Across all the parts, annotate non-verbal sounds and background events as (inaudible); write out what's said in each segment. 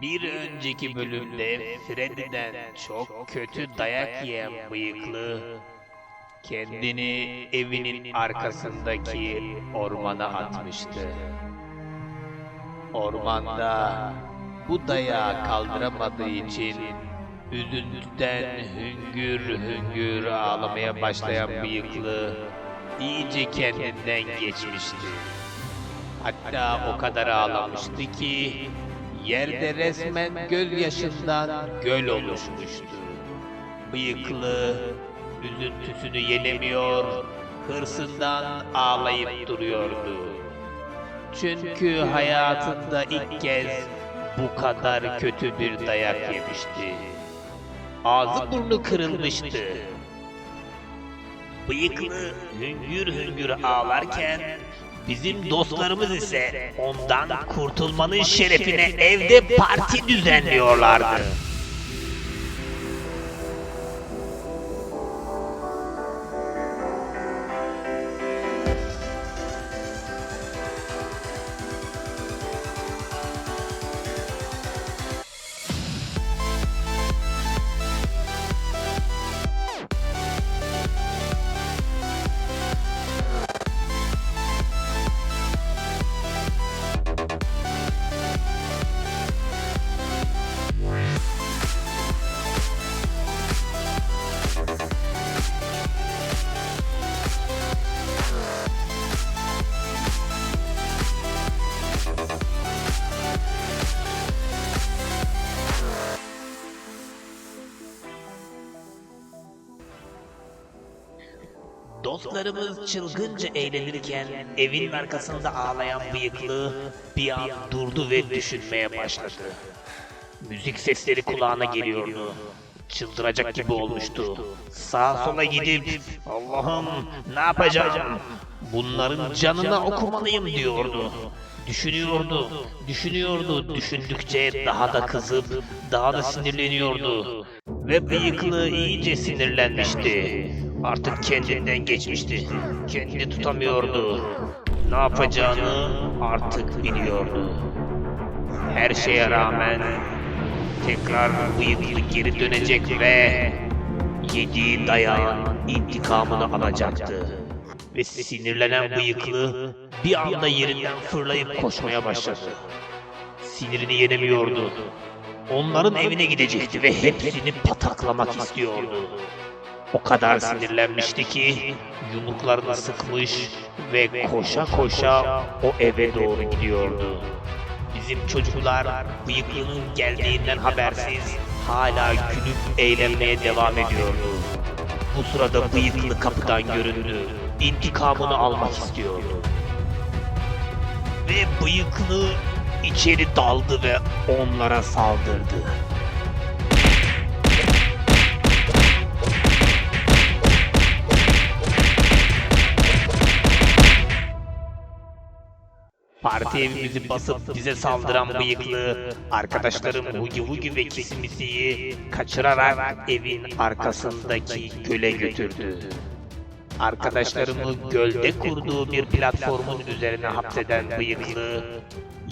Bir önceki bölümde Freddy'den çok kötü dayak yiyen bıyıklı kendini evinin arkasındaki ormana atmıştı. Ormanda bu dayağı kaldıramadığı için üzüntüden hüngür hüngür ağlamaya başlayan bıyıklı iyice kendinden geçmişti. Hatta o kadar ağlamıştı ki yerde resmen gözyaşından göl oluşmuştu. Bıyıklı üzüntüsünü yenemiyor, hırsından ağlayıp duruyordu. Çünkü hayatında ilk kez bu kadar kötü bir dayak yemişti. Ağzı burnu kırılmıştı. Bıyıklı hüngür hüngür ağlarken bizim dostlarımız ise ondan kurtulmanın şerefine evde parti düzenliyorlardı. Dostlarımız çılgınca eğlenirken evin arkasında ağlayan bıyıklı bir an durdu ve düşünmeye başladı. Müzik sesleri kulağına geliyordu. Çıldıracak gibi olmuştu. Sağa sola gidip Allah'ım ne yapacağım? Bunların canına okumalıyım diyordu. Düşünüyordu, düşünüyordu, düşündükçe daha da kızıp daha da sinirleniyordu. Ve bıyıklı iyice sinirlenmişti. Artık kendinden geçmişti. Kendini tutamıyordu. Ne yapacağını artık biliyordu. Her şeye rağmen tekrar bıyıklı geri dönecek ve yediği dayağın intikamını alacaktı. Ve sinirlenen bıyıklı bir anda yerinden fırlayıp koşmaya başladı. Sinirini yenemiyordu. Onların evine gidecekti ve hepsini pataklamak istiyordu. O kadar sinirlenmişti ki yumruklarını sıkmış ve koşa koşa o eve doğru gidiyordu. Bizim çocuklar bıyıklının geldiğinden habersiz hala gülüp eğlenmeye devam ediyordu. Bu sırada bıyıklı kapıdan göründü. İntikamını almak istiyordu. Ve bıyıklı içeri daldı ve onlara saldırdı. Parti evimizi basıp bize saldıran bıyıklı arkadaşlarım Hugi Hugi ve Kisimisi'yi kaçırarak evin arkasındaki göle götürdü. Arkadaşlarımı gölde kurduğu bir platformun üzerine hapseden bıyıklı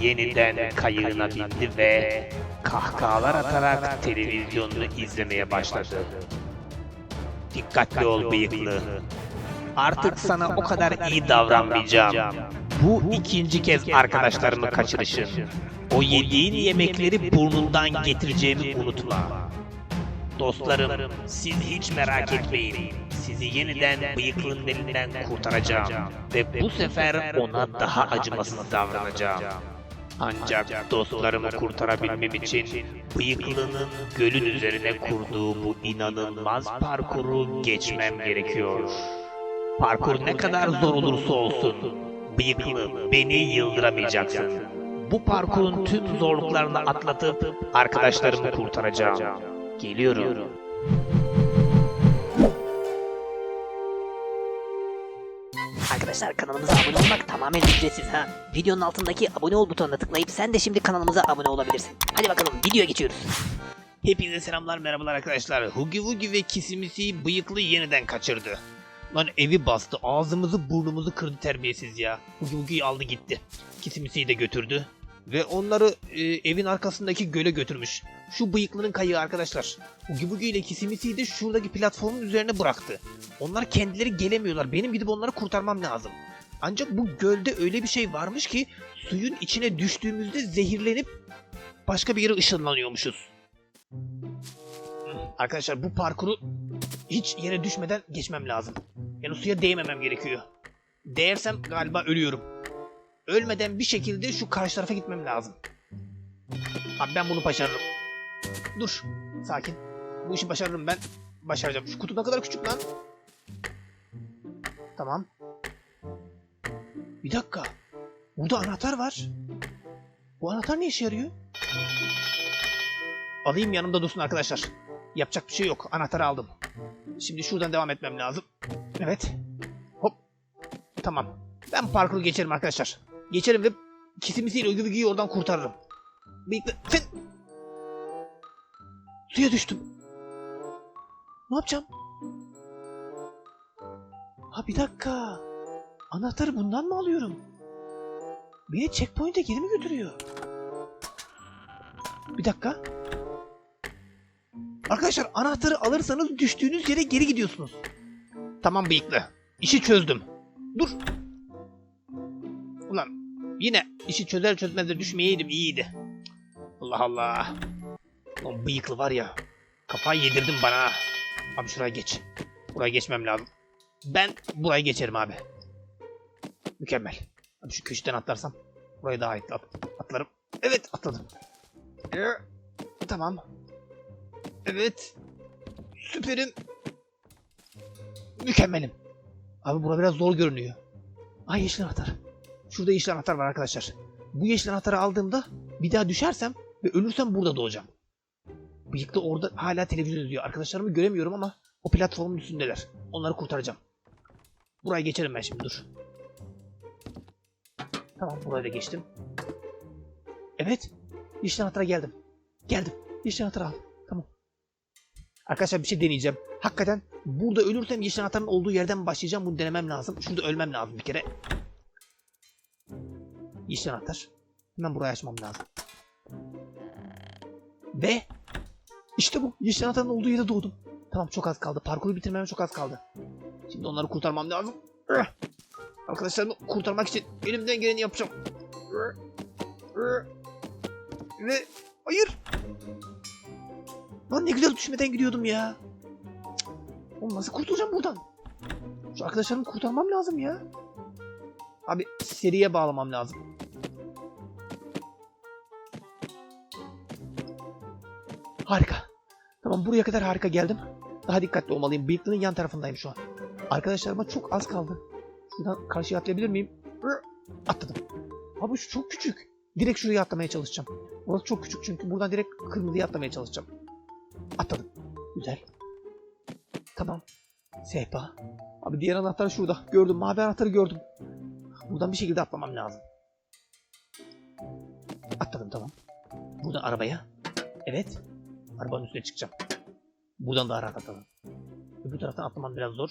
yeniden kayığına bindi ve kahkahalar atarak televizyonunu izlemeye başladı. Dikkatli ol bıyıklı. Artık sana o kadar iyi davranmayacağım. Bu ikinci kez arkadaşlarımı kaçırışın. O yediğin yemekleri burnundan getireceğimi unutma. Dostlarım, siz hiç merak etmeyin. Sizi yeniden bıyıklının elinden kurtaracağım. Ve bu sefer ona daha acımasız davranacağım. Ancak dostlarımı kurtarabilmem için bıyıklının gölün üzerine kurduğu bu inanılmaz parkuru geçmem gerekiyor. Parkur ne kadar zor olursa olsun, bıyıklı beni yıldıramayacaksın. Bu parkurun tüm zorluklarını atlatıp arkadaşlarımı kurtaracağım. Geliyorum. Arkadaşlar kanalımıza abone olmak tamamen ücretsiz ha. Videonun altındaki abone ol butonuna tıklayıp sen de şimdi kanalımıza abone olabilirsin. Hadi bakalım videoya geçiyoruz. Hepinize selamlar merhabalar arkadaşlar. Hugi Wugi ve Kisimisi bıyıklı yeniden kaçırdı. Lan evi bastı ağzımızı burnumuzu kırdı terbiyesiz ya. Hugi aldı gitti. Kisimisi'yi de götürdü. Ve onları e, evin arkasındaki göle götürmüş. Şu bıyıklının kayığı arkadaşlar. Ugi Bugi ile Kisimisi'yi de şuradaki platformun üzerine bıraktı. Onlar kendileri gelemiyorlar. Benim gidip onları kurtarmam lazım. Ancak bu gölde öyle bir şey varmış ki suyun içine düştüğümüzde zehirlenip başka bir yere ışınlanıyormuşuz. Arkadaşlar bu parkuru hiç yere düşmeden geçmem lazım. Yani suya değmemem gerekiyor. Değersem galiba ölüyorum. Ölmeden bir şekilde şu karşı tarafa gitmem lazım. Abi ben bunu başarırım. Dur. Sakin. Bu işi başarırım ben. Başaracağım. Şu kutu ne kadar küçük lan. Tamam. Bir dakika. Burada anahtar var. Bu anahtar ne işe yarıyor? Alayım yanımda dursun arkadaşlar. Yapacak bir şey yok. Anahtarı aldım. Şimdi şuradan devam etmem lazım. Evet. Hop. Tamam. Ben parkuru geçerim arkadaşlar. Geçerim ve kesimisiyle Ögübügü'yü oradan kurtarırım. Bekle. Sen... Suya düştüm. Ne yapacağım? Ha bir dakika. Anahtarı bundan mı alıyorum? Beni checkpoint'e geri mi götürüyor? Bir dakika. Arkadaşlar anahtarı alırsanız düştüğünüz yere geri gidiyorsunuz. Tamam bıyıklı. İşi çözdüm. Dur. Ulan yine işi çözer çözmez de düşmeyeydim iyiydi. Allah Allah. Ulan bıyıklı var ya. Kafayı yedirdin bana. Abi şuraya geç. Buraya geçmem lazım. Ben buraya geçerim abi. Mükemmel. Abi şu köşeden atlarsam buraya daha iyi at- atlarım. Evet atladım. Ee, tamam. Evet. Süperim. Mükemmelim. Abi bura biraz zor görünüyor. Ay yeşil anahtar. Şurada yeşil anahtar var arkadaşlar. Bu yeşil anahtarı aldığımda bir daha düşersem ve ölürsem burada doğacağım. Bıyıklı orada hala televizyon izliyor. Arkadaşlarımı göremiyorum ama o platformun üstündeler. Onları kurtaracağım. Buraya geçerim ben şimdi dur. Tamam buraya da geçtim. Evet. Yeşil anahtara geldim. Geldim. Yeşil anahtarı al. Arkadaşlar bir şey deneyeceğim. Hakikaten burada ölürsem yeşil anahtarın olduğu yerden başlayacağım. Bunu denemem lazım. Şurada ölmem lazım bir kere. Yeşil anahtar. Hemen burayı açmam lazım. Ve işte bu. Yeşil anahtarın olduğu yere doğdum. Tamam çok az kaldı. Parkuru bitirmeme çok az kaldı. Şimdi onları kurtarmam lazım. Arkadaşlarımı kurtarmak için elimden geleni yapacağım. Ve hayır. Lan ne güzel düşmeden gidiyordum ya. Cık. Oğlum nasıl kurtulacağım buradan? Şu arkadaşlarımı kurtarmam lazım ya. Abi seriye bağlamam lazım. Harika. Tamam buraya kadar harika geldim. Daha dikkatli olmalıyım. Bıyıklının yan tarafındayım şu an. Arkadaşlarıma çok az kaldı. Şuradan karşıya atlayabilir miyim? Atladım. Abi şu çok küçük. Direkt şuraya atlamaya çalışacağım. Burası çok küçük çünkü buradan direkt kırmızıya atlamaya çalışacağım. Atladım. Güzel. Tamam. Sehpa. Abi diğer anahtar şurada. Gördüm. Mavi anahtarı gördüm. Buradan bir şekilde atlamam lazım. Atladım tamam. Buradan arabaya. Evet. Arabanın üstüne çıkacağım. Buradan daha rahat atladım. Öbür taraftan atlamam biraz zor.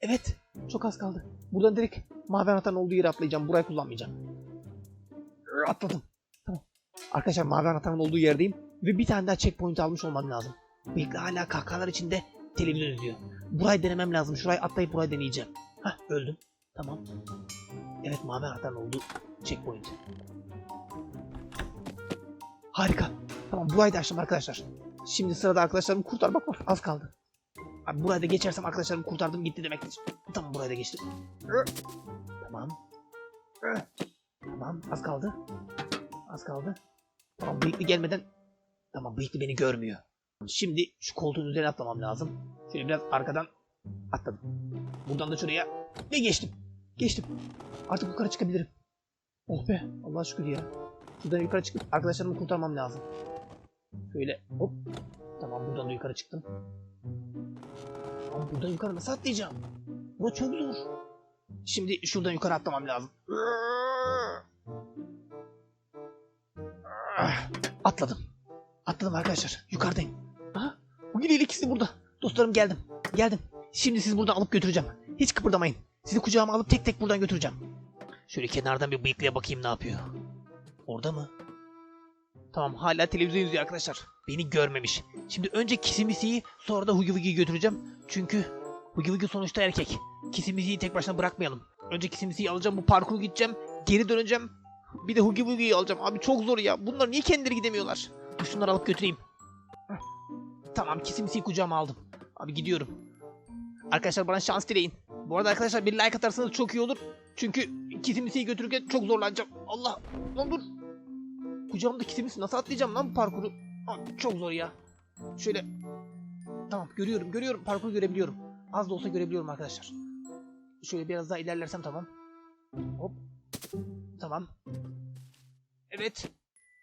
Evet. Çok az kaldı. Buradan direkt mavi anahtarın olduğu yere atlayacağım. Burayı kullanmayacağım. Atladım. Tamam. Arkadaşlar mavi anahtarın olduğu yerdeyim. Ve bir tane daha checkpoint almış olmam lazım. Bıyıklı hala kahkahalar içinde televizyon izliyor. Burayı denemem lazım. Şurayı atlayıp burayı deneyeceğim. Hah öldüm. Tamam. Evet mavi anahtarın olduğu checkpoint. Harika. Tamam burayı da açtım arkadaşlar. Şimdi sırada arkadaşlarımı kurtarmak var. Az kaldı. Abi burayı da geçersem arkadaşlarımı kurtardım gitti demektir. Tamam burayı da geçtim. Tamam. Tamam az kaldı. Az kaldı. Tamam bıyıklı gelmeden. Tamam bıyıklı beni görmüyor. Şimdi şu koltuğun üzerine atlamam lazım. Şöyle biraz arkadan atladım. Buradan da şuraya ve geçtim. Geçtim. Artık yukarı çıkabilirim. Oh be Allah şükür ya. Buradan yukarı çıkıp arkadaşlarımı kurtarmam lazım. Şöyle hop. Tamam buradan da yukarı çıktım. Ama buradan yukarı nasıl atlayacağım? Bu çok zor. Şimdi şuradan yukarı atlamam lazım. Atladım. Atladım arkadaşlar. Yukarıdayım. Aha. Bugün il ikisi burada. Dostlarım geldim. Geldim. Şimdi sizi buradan alıp götüreceğim. Hiç kıpırdamayın. Sizi kucağıma alıp tek tek buradan götüreceğim. Şöyle kenardan bir bıyıklıya bakayım ne yapıyor. Orada mı? Tamam hala televizyon izliyor arkadaşlar. Beni görmemiş. Şimdi önce Kisimisi'yi sonra da Hugi Wugi'yi götüreceğim. Çünkü Hugi Wugi sonuçta erkek. Kisimisi'yi tek başına bırakmayalım. Önce Kisimisi'yi alacağım bu parkuru gideceğim. Geri döneceğim. Bir de Hugi Wugi'yi alacağım. Abi çok zor ya. Bunlar niye kendileri gidemiyorlar? Dur şunları alıp götüreyim. Tamam Kisimisi'yi kucağıma aldım. Abi gidiyorum. Arkadaşlar bana şans dileyin. Bu arada arkadaşlar bir like atarsanız çok iyi olur. Çünkü Kisimisi'yi götürürken çok zorlanacağım. Allah. Lan dur. Kucağımda kisimisi nasıl atlayacağım lan parkuru? Aa, çok zor ya. Şöyle. Tamam görüyorum görüyorum parkuru görebiliyorum. Az da olsa görebiliyorum arkadaşlar. Şöyle biraz daha ilerlersem tamam. Hop. Tamam. Evet.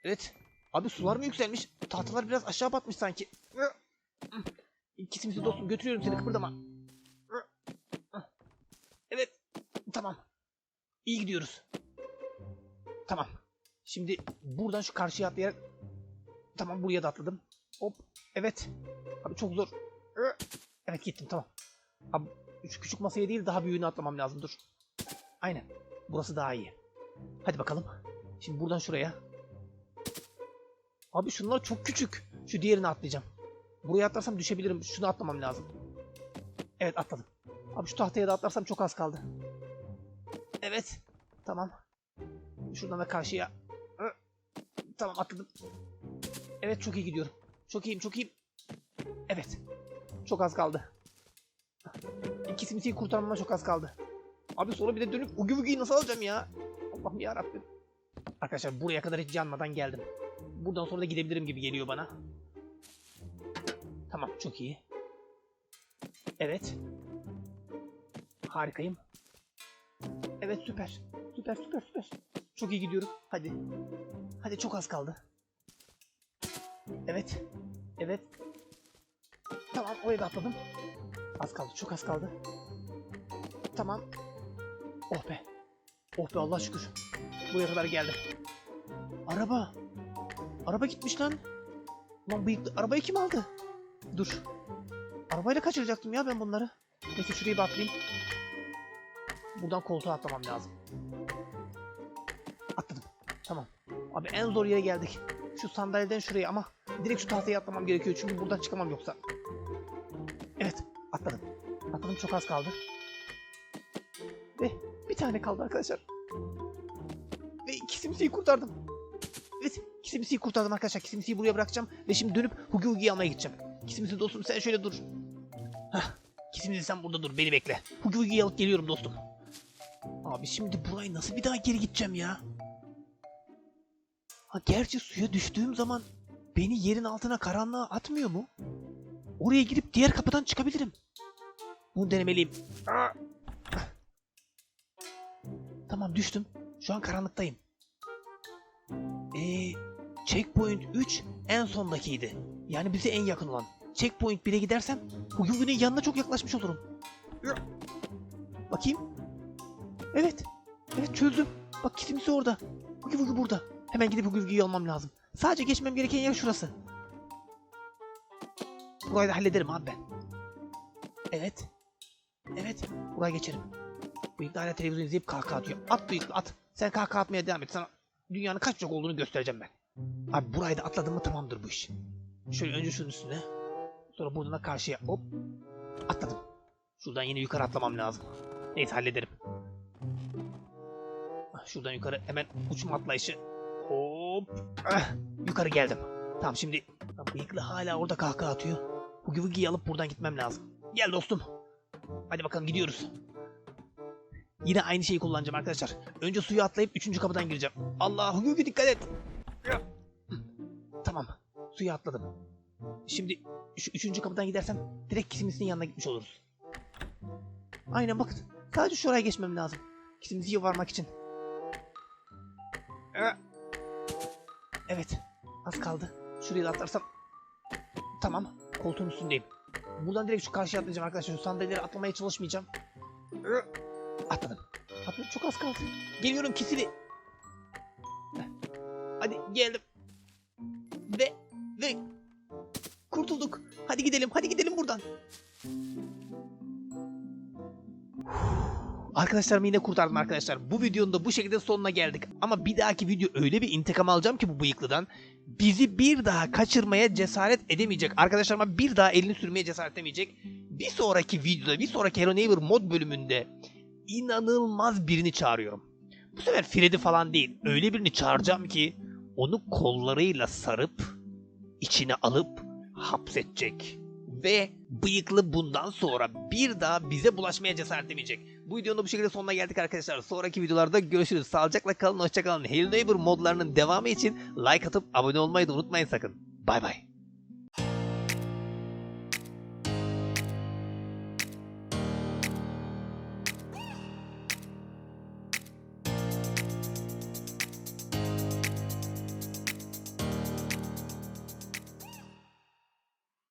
Evet. Abi sular mı yükselmiş? Tahtalar biraz aşağı batmış sanki. Kisimisi dostum götürüyorum seni kıpırdama. Evet. Tamam. İyi gidiyoruz. Tamam. Şimdi buradan şu karşıya atlayarak... Tamam buraya da atladım. Hop. Evet. Abi çok zor. Evet gittim tamam. Abi şu küçük masaya değil daha büyüğünü atlamam lazım dur. Aynen. Burası daha iyi. Hadi bakalım. Şimdi buradan şuraya. Abi şunlar çok küçük. Şu diğerini atlayacağım. Buraya atlarsam düşebilirim. Şunu atlamam lazım. Evet atladım. Abi şu tahtaya da atlarsam çok az kaldı. Evet. Tamam. Şuradan da karşıya. Tamam atladım. Evet çok iyi gidiyorum. Çok iyiyim çok iyiyim. Evet. Çok az kaldı. İkisini kurtarmama çok az kaldı. Abi sonra bir de dönüp Wugi'yi nasıl alacağım ya? Allah'ım ya Rabbim. Arkadaşlar buraya kadar hiç yanmadan geldim. Buradan sonra da gidebilirim gibi geliyor bana. Tamam çok iyi. Evet. Harikayım. Evet süper. Süper süper süper. Çok iyi gidiyorum. Hadi. Hadi çok az kaldı. Evet. Evet. Tamam oraya da atladım. Az kaldı çok az kaldı. Tamam. Oh be. Oh be Allah şükür. Buraya kadar geldim. Araba. Araba gitmiş lan. Lan bıyıklı arabayı kim aldı? Dur. Arabayla kaçıracaktım ya ben bunları. Neyse şurayı bir atlayayım. Buradan koltuğa atlamam lazım. Atladım. Tamam. Abi en zor yere geldik. Şu sandalyeden şuraya ama direkt şu tahtaya atlamam gerekiyor çünkü buradan çıkamam yoksa. Evet atladım. Atladım çok az kaldı. Ve bir tane kaldı arkadaşlar. Ve kisimsiyi kurtardım. Evet kisimsiyi kurtardım arkadaşlar. Kisimsiyi buraya bırakacağım ve şimdi dönüp Hugi Hugi'yi almaya gideceğim. Kisimsi dostum sen şöyle dur. Hah. Kisimsi sen burada dur beni bekle. Hugi Hugi'yi alıp geliyorum dostum. Abi şimdi burayı nasıl bir daha geri gideceğim ya? Ha gerçi suya düştüğüm zaman beni yerin altına karanlığa atmıyor mu? Oraya gidip diğer kapıdan çıkabilirim. Bunu denemeliyim. Aa! Tamam düştüm. Şu an karanlıktayım. Eee checkpoint 3 en sondakiydi. Yani bize en yakın olan. Checkpoint 1'e gidersem Hugi yanına çok yaklaşmış olurum. Bakayım. Evet. Evet çözdüm. Bak kitimsi orada. Hugi Hugi burada. Hemen gidip Hugi Hugi'yi almam lazım. Sadece geçmem gereken yer şurası. Burayı da hallederim abi ben. Evet. Evet. Buraya geçerim. Bıyıklı hala televizyon izleyip kahkaha atıyor. At bıyıklı at. Sen kahkaha atmaya devam et. Sana dünyanın kaç çok olduğunu göstereceğim ben. Abi burayı da atladım mı tamamdır bu iş. Şöyle önce şunun üstüne. Sonra buradan da karşıya hop. Atladım. Şuradan yine yukarı atlamam lazım. Neyse hallederim. Ah, Şuradan yukarı hemen uçma atlayışı. Hop. Ah, yukarı geldim. Tamam şimdi bıyıklı hala orada kahkaha atıyor. Hugi Wugi'yi alıp buradan gitmem lazım. Gel dostum. Hadi bakalım gidiyoruz. Yine aynı şeyi kullanacağım arkadaşlar. Önce suya atlayıp üçüncü kapıdan gireceğim. Allah Hugi Wugi dikkat et. Tamam. Suya atladım. Şimdi şu üçüncü kapıdan gidersem direkt kisimisinin yanına gitmiş oluruz. Aynen bakın. Sadece şuraya geçmem lazım. Kisimisiye varmak için. Evet. Az kaldı. Şuraya da atlarsam. Tamam. Koltuğun üstündeyim. Buradan direkt şu karşıya atlayacağım arkadaşlar. Şu sandalyeleri atlamaya çalışmayacağım. Atladım. Atladım. Çok az kaldı. Geliyorum kisili. Geldim. Ve ve kurtulduk. Hadi gidelim. Hadi gidelim buradan. (sighs) Arkadaşlarımı yine kurtardım arkadaşlar. Bu videonun da bu şekilde sonuna geldik. Ama bir dahaki video öyle bir intikam alacağım ki bu bıyıklıdan. Bizi bir daha kaçırmaya cesaret edemeyecek. Arkadaşlarıma bir daha elini sürmeye cesaret edemeyecek. Bir sonraki videoda, bir sonraki Hello Neighbor mod bölümünde inanılmaz birini çağırıyorum. Bu sefer Freddy falan değil. Öyle birini çağıracağım ki onu kollarıyla sarıp içine alıp hapsedecek. Ve bıyıklı bundan sonra bir daha bize bulaşmaya cesaret edemeyecek. Bu videonun bu şekilde sonuna geldik arkadaşlar. Sonraki videolarda görüşürüz. Sağlıcakla kalın, hoşçakalın. Hello Neighbor modlarının devamı için like atıp abone olmayı da unutmayın sakın. Bay bay.